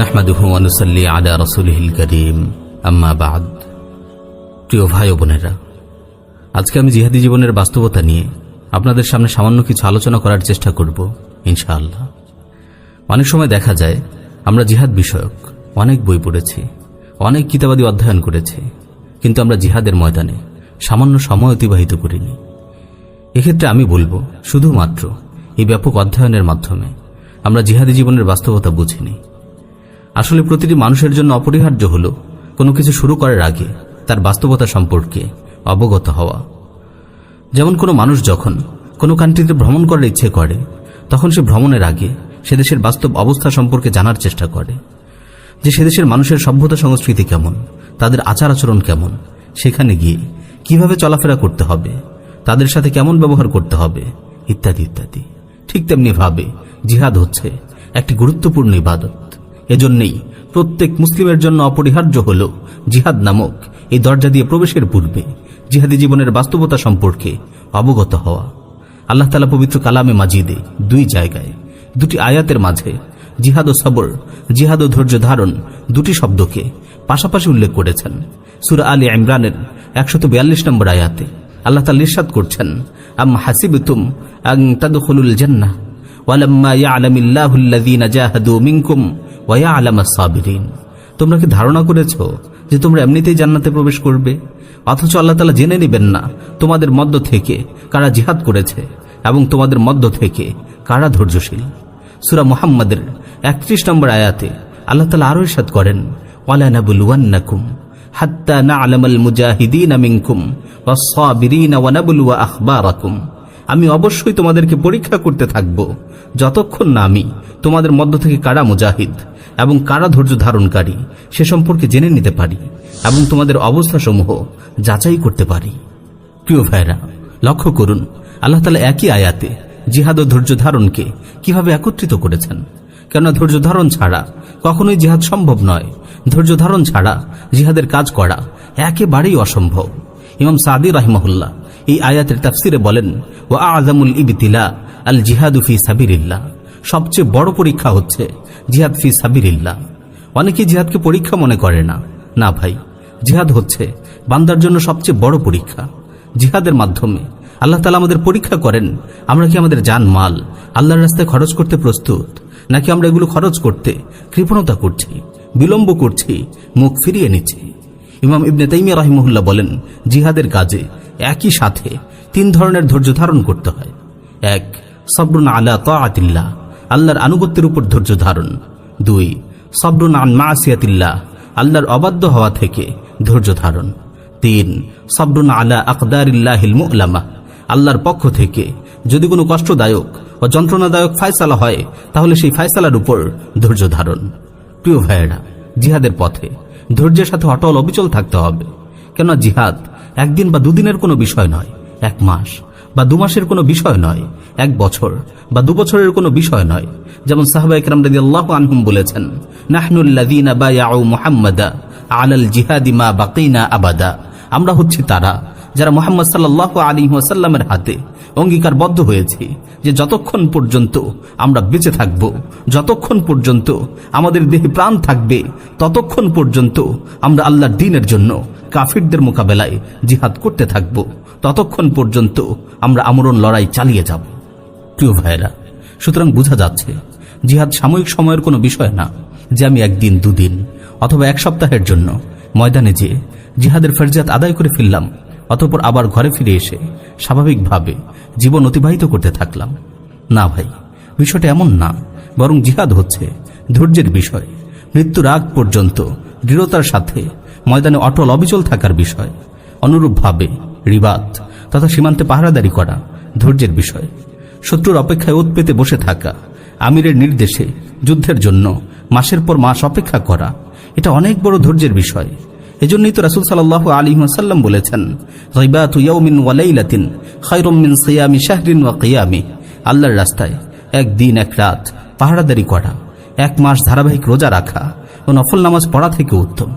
নাহমাদুহু অনুসল্লি আলা রসুলহিল করিম। আম্মা বাদ। প্রিয় ভাই বোনেরা, আজকে আমি জিহাদি জীবনের বাস্তবতা নিয়ে আপনাদের সামনে সামান্য কিছু আলোচনা করার চেষ্টা করব, ইনশাআল্লাহ। অনেক সময় দেখা যায়, আমরা জিহাদ বিষয়ক অনেক বই পড়েছি, অনেক কিতাবাদি অধ্যয়ন করেছি, কিন্তু আমরা জিহাদের ময়দানে সামান্য সময় অতিবাহিত করিনি। এক্ষেত্রে আমি বলব, শুধুমাত্র এই ব্যাপক অধ্যয়নের মাধ্যমে আমরা জিহাদি জীবনের বাস্তবতা বুঝিনি। আসলে প্রতিটি মানুষের জন্য অপরিহার্য হল কোনো কিছু শুরু করার আগে তার বাস্তবতা সম্পর্কে অবগত হওয়া। যেমন কোনো মানুষ যখন কোনো কান্ট্রিতে ভ্রমণ করার ইচ্ছে করে, তখন সে ভ্রমণের আগে সে দেশের বাস্তব অবস্থা সম্পর্কে জানার চেষ্টা করে। যে সে দেশের মানুষের সভ্যতা সংস্কৃতি কেমন, তাদের আচার আচরণ কেমন, সেখানে গিয়ে কীভাবে চলাফেরা করতে হবে, তাদের সাথে কেমন ব্যবহার করতে হবে, ইত্যাদি ইত্যাদি। ঠিক তেমনি ভাবে জিহাদ হচ্ছে একটি গুরুত্বপূর্ণ ইবাদত। এজন্যই প্রত্যেক মুসলিমের জন্য অপরিহার্য হল জিহাদ নামক এই দরজা দিয়ে প্রবেশের পূর্বে জিহাদি জীবনের বাস্তবতা সম্পর্কে অবগত হওয়া। আল্লাহ তালা পবিত্র কালামে মাজিদে দুই জায়গায়, দুটি আয়াতের মাঝে জিহাদ ও সবর, জিহাদ ও ধৈর্য ধারণ দুটি শব্দকে পাশাপাশি উল্লেখ করেছেন। সুরা আলী ইমরানের একশত বিয়াল্লিশ নম্বর আয়াতে আল্লাহ তাল ইরশাদ করছেন, আম হাসিবতুম আং তাদখুলুল জান্নাহ, ওয়ালাম্মা ইয়ালামিল্লাহু আল্লাযীনা জাহাদু মিনকুম ওয়া ইয়ালামাস সাবিরিন, তোমরা কি ধারণা করেছ যে তোমরা এমনিতেই জান্নাতে প্রবেশ করবে? অথচ আল্লাহ তালা জেনে নেবেন না তোমাদের মধ্য থেকে কারা জিহাদ করেছে এবং তোমাদের মধ্য থেকে কারা ধৈর্যশীল। সুরা মুহাম্মাদের একত্রিশ নম্বর আয়াতে আল্লাহ তালা আরও ইরশাদ করেন ওয়ালানাবুলুয়ান্নাকুম হাত্তা না'লামাল মুজাহিদিন মিনকুম ওয়াস-সাবিরিন ওয়া নাবলুয়া আখবারাকুম। আমি অবশ্যই তোমাদেরকে পরীক্ষা করতে থাকব। যতক্ষণ না আমি তোমাদের মধ্য থেকে কারা মুজাহিদ এবং কারা ধৈর্য ধারণকারী সে সম্পর্কে জেনে নিতে পারি এবং তোমাদের অবস্থাসমূহ যাচাই করতে পারি। প্রিয় ভাইরা লক্ষ্য করুন, আল্লাহ তালা একই আয়াতে জিহাদ ও ধৈর্য ধারণকে কীভাবে একত্রিত করেছেন। কেননা ধৈর্য ধারণ ছাড়া কখনোই জিহাদ সম্ভব নয়। ধৈর্য ধারণ ছাড়া জিহাদের কাজ করা একেবারেই অসম্ভব। ইমাম সাদি রাহিমহুল্লাহ এই আয়াতের তাফসিরে বলেন ও আজামুল ইবতিলা, আল জিহাদু ফি সাবিরিল্লাহ সবচেয়ে বড় পরীক্ষা হচ্ছে জিহাদ ফি সাবিরিল্লাহ অনেকে জিহাদকে পরীক্ষা মনে করে না। না ভাই, জিহাদ হচ্ছে বান্দার জন্য সবচেয়ে বড় পরীক্ষা। জিহাদের মাধ্যমে আল্লাহ তালা আমাদের পরীক্ষা করেন, আমরা কি আমাদের জান মাল? আল্লাহর রাস্তায় খরচ করতে প্রস্তুত? নাকি আমরা এগুলো খরচ করতে কৃপণতা করছি, বিলম্ব করছি, মুখ ফিরিয়ে নিচ্ছি? ইমাম ইবনে তাইমিয়া রাহিমহুল্লাহ বলেন, জিহাদের কাজে একই সাথে তিন ধরনের ধৈর্য ধারণ করতে হয়। এক, সবরুন আলা তাআতিল্লাহ, আল্লাহর আনুগত্যের উপর ধৈর্য ধারণ। দুই, সবরুন আন মাসিয়াতিল্লাহ, আল্লাহর অবাধ্য হওয়া থেকে ধৈর্য ধারণ। তিন, সবরুন আলা আকদারিল্লাহিল মুলামা, আল্লাহর পক্ষ থেকে যদি কোনো কষ্টদায়ক ও যন্ত্রণাদায়ক ফায়সালা হয়, তাহলে সেই ফায়সালার উপর ধৈর্য ধারণ। প্রিয় ভাইয়েরা, জিহাদের পথে ধৈর্যের সাথে অটল অবিচল থাকতে হবে। কেননা জিহাদ একদিন বা দুদিনের কোনো বিষয় নয়, এক মাস বা দু মাসের কোনো বিষয় নয়, এক বছর বা দু বছরের কোনো বিষয় নয়। যেমন সাহবা ইকরাম রাদিয়াল্লাহু আনহুম বলেছেন নাহনুল্লাযীনা বায়াউ মুহাম্মাদা আলাল জিহাদি মা বাকিনা আবাদা। আমরা হচ্ছি তারা যারা মোহাম্মদ সাল্লাহ আলী ওয়াসাল্লামের হাতে অঙ্গীকারবদ্ধ হয়েছি, যে যতক্ষণ পর্যন্ত আমরা বেঁচে থাকব, যতক্ষণ পর্যন্ত আমাদের দেহে প্রাণ থাকবে, ততক্ষণ পর্যন্ত আমরা আল্লাহর দিনের জন্য কাফিরদের মোকাবেলায় জিহাদ করতে থাকব, ততক্ষণ পর্যন্ত আমরা আমরণ লড়াই চালিয়ে যাব। প্রিয় ভাইরা সুতরাং বোঝা যাচ্ছে, জিহাদ সাময়িক সময়ের কোনো বিষয় না যে আমি একদিন, দুদিন অথবা এক সপ্তাহের জন্য ময়দানে যেয়ে জিহাদের ফেরজাত আদায় করে ফেললাম। অতপর আবার ঘরে ফিরে এসে স্বাভাবিকভাবে জীবন অতিবাহিত করতে থাকলাম। না ভাই, বিষয়টা এমন না, বরং জিহাদ হচ্ছে ধৈর্যের বিষয়। মৃত্যুর আগ পর্যন্ত দৃঢ়তার সাথে ময়দানে অটল অবিচল থাকার বিষয়। অনুরূপভাবে রিবাত তথা সীমান্তে পাহারাদারি করা ধৈর্যের বিষয়। শত্রুর অপেক্ষায় ওত পেতে বসে থাকা আমিরের নির্দেশে যুদ্ধের জন্য মাসের পর মাস অপেক্ষা করা, এটা অনেক বড় ধৈর্যের বিষয়। এজন্যই তো রাসুল সাল্লাহ আলী সাল্লাম বলেছেন রাইবাতু ওয়ালাইলাতিন খায়রুম মিন সিয়ামি শাহরিন ওয়া কিয়ামি। আল্লাহর রাস্তায় একদিন, এক রাত পাহারাদারি করা, এক মাস ধারাবাহিক রোজা রাখা ও নফল নামাজ পড়া থেকে উত্তম।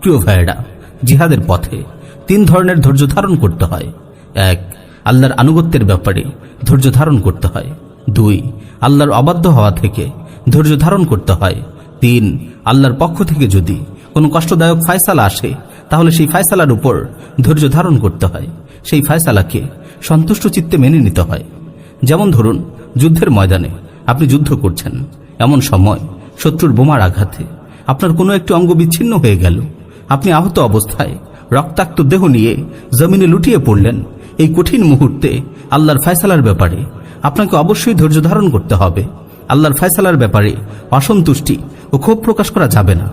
প্রিয় ভাইয়েরা, জিহাদের পথে তিন ধরনের ধৈর্য ধারণ করতে হয়। এক, আল্লাহর আনুগত্যের ব্যাপারে ধৈর্য ধারণ করতে হয়। দুই, আল্লাহর অবাধ্য হওয়া থেকে ধৈর্য ধারণ করতে হয়। তিন, আল্লাহর পক্ষ থেকে যদি কোনো কষ্টদায়ক ফায়সালা আসে, তাহলে সেই ফায়সালার উপর ধৈর্য ধারণ করতে হয়। সেই ফায়সালাকে সন্তুষ্ট চিত্তে মেনে নিতে হয়। যেমন ধরুন, যুদ্ধের ময়দানে আপনি যুদ্ধ করছেন। এমন সময় শত্রুর বোমার আঘাতে আপনার কোনো একটি অঙ্গ বিচ্ছিন্ন হয়ে গেল। আপনি আহত অবস্থায় রক্তাক্ত দেহ নিয়ে জমিনে লুটিয়ে পড়লেন। এই কঠিন মুহূর্তে আল্লাহর ফয়সালার ব্যাপারে আপনাকে অবশ্যই ধৈর্য ধারণ করতে হবে। আল্লাহর ফয়সালার ব্যাপারে অসন্তুষ্টি ও ক্ষোভ প্রকাশ করা যাবে না।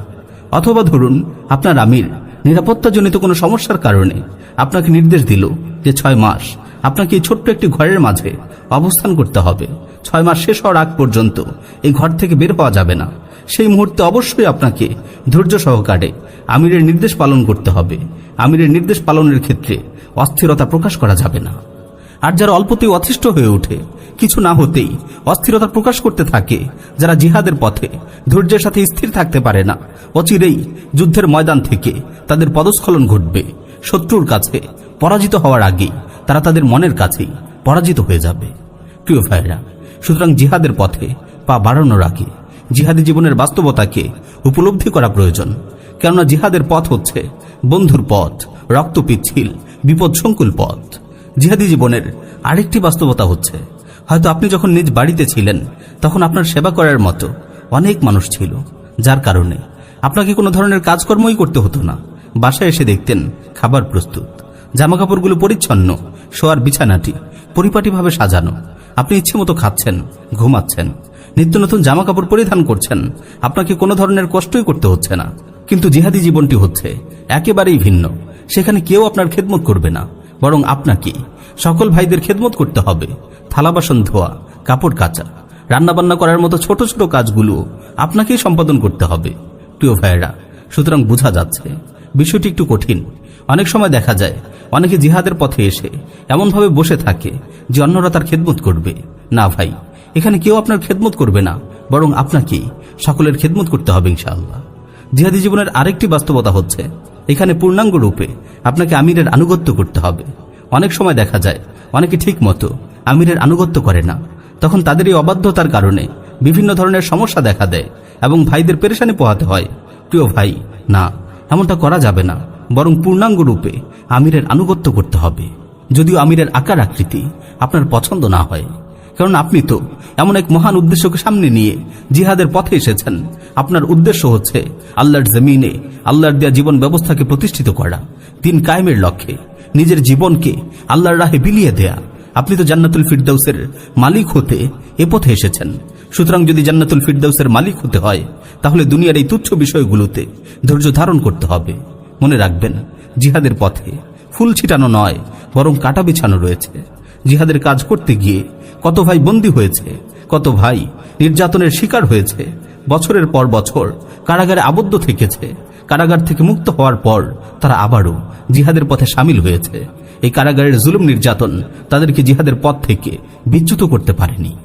অথবা ধরুন, আপনার আমির নিরাপত্তাজনিত কোনো সমস্যার কারণে আপনাকে নির্দেশ দিল যে ছয় মাস আপনাকে এই ছোট্ট একটি ঘরের মাঝে অবস্থান করতে হবে। ছয় মাস শেষ হওয়ার আগ পর্যন্ত এই ঘর থেকে বের হওয়া যাবে না। সেই মুহূর্তে অবশ্যই আপনাকে ধৈর্য সহকারে আমিরের নির্দেশ পালন করতে হবে। আমিরের নির্দেশ পালনের ক্ষেত্রে অস্থিরতা প্রকাশ করা যাবে না। আর যারা অল্পতেই অথিষ্ঠ হয়ে ওঠে কিছু না হতেই অস্থিরতা প্রকাশ করতে থাকে, যারা জিহাদের পথে ধৈর্যের সাথে স্থির থাকতে পারে না। অচিরেই যুদ্ধের ময়দান থেকে তাদের পদস্খলন ঘটবে। শত্রুর কাছে পরাজিত হওয়ার আগেই তারা তাদের মনের কাছেই পরাজিত হয়ে যাবে। প্রিয় ভাইরা সুতরাং জিহাদের পথে পা বাড়ানোর আগে জিহাদি জীবনের বাস্তবতাকে উপলব্ধি করা প্রয়োজন। কেননা জিহাদের পথ হচ্ছে বন্ধুর পথ রক্ত পিচ্ছিল বিপদ সংকুল পথ। জিহাদি জীবনের আরেকটি বাস্তবতা হচ্ছে হয়তো আপনি যখন নিজ বাড়িতে ছিলেন, তখন আপনার সেবা করার মতো অনেক মানুষ ছিল। যার কারণে আপনাকে কোনো ধরনের কাজকর্মই করতে হতো না। বাসায় এসে দেখতেন খাবার প্রস্তুত, জামাকাপড়গুলো পরিচ্ছন্ন, শোয়ার বিছানাটি পরিপাটিভাবে সাজানো। আপনি ইচ্ছে মতো খাচ্ছেন, ঘুমাচ্ছেন, নিত্য নতুন জামা কাপড় পরিধান করছেন, আপনাকে কোনো ধরনের কষ্টই করতে হচ্ছে না। কিন্তু জিহাদি জীবনটি হচ্ছে একেবারেই ভিন্ন। সেখানে কেউ আপনার খেদমত করবে না। বরং আপনাকে সকল ভাইদের খেদমত করতে হবে। থালা বাসন ধোয়া, কাপড় কাচা, রান্নাবান্না করার মতো ছোট ছোট কাজগুলো আপনাকেই সম্পাদন করতে হবে। প্রিয় ভাইয়েরা, সুতরাং বোঝা যাচ্ছে, বিষয়টি একটু কঠিন। অনেক সময় দেখা যায়, অনেকে জিহাদের পথে এসে এমনভাবে বসে থাকে যে অন্যরা তার খেদমত করবে। না ভাই, এখানে কেউ আপনার খেদমত করবে না, বরং আপনাকেই সকলের খেদমত করতে হবে ইনশাআল্লাহ। জিহাদি জীবনের আরেকটি বাস্তবতা হচ্ছে এখানে পূর্ণাঙ্গ রূপে আপনাকে আমিরের আনুগত্য করতে হবে। অনেক সময় দেখা যায়, অনেকে ঠিক মতো আমিরের আনুগত্য করে না। তখন তাদের এই অবাধ্যতার কারণে বিভিন্ন ধরনের সমস্যা দেখা দেয় এবং ভাইদের পেরেশানি পোহাতে হয়। প্রিয় ভাই, না, এমনটা করা যাবে না। বরং পূর্ণাঙ্গ রূপে আমিরের আনুগত্য করতে হবে। যদিও আমিরের আকার আকৃতি আপনার পছন্দ না হয়। কারণ আপনি তো এমন এক মহান উদ্দেশ্যকে সামনে নিয়ে জিহাদের পথে এসেছেন। আপনার উদ্দেশ্য হচ্ছে আল্লাহর জমিনে, আল্লাহর দেয়া জীবন ব্যবস্থাকে প্রতিষ্ঠিত করা, দিন কায়েমের লক্ষ্যে নিজের জীবনকে আল্লাহর রাহে বিলিয়ে দেয়া। আপনি তো জান্নাতুল ফিরদাউসের মালিক হতে এ পথে এসেছেন। সুতরাং যদি জান্নাতুল ফিরদাউসের মালিক হতে হয়, তাহলে দুনিয়ার এই তুচ্ছ বিষয়গুলোতে ধৈর্য ধারণ করতে হবে। মনে রাখবেন, জিহাদের পথে ফুল ছিটানো নয়, বরং কাটা বিছানো রয়েছে। জিহাদের কাজ করতে গিয়ে কত ভাই বন্দী হয়েছে, কত ভাই নির্যাতনের শিকার হয়েছে, বছরের পর বছর কারাগারে আবদ্ধ থেকেছে, কারাগার থেকে মুক্ত হওয়ার পর তারা আবারও জিহাদের পথে সামিল হয়েছে। এই কারাগারের জুলুম নির্যাতন তাদেরকে জিহাদের পথ থেকে বিচ্যুত করতে পারেনি।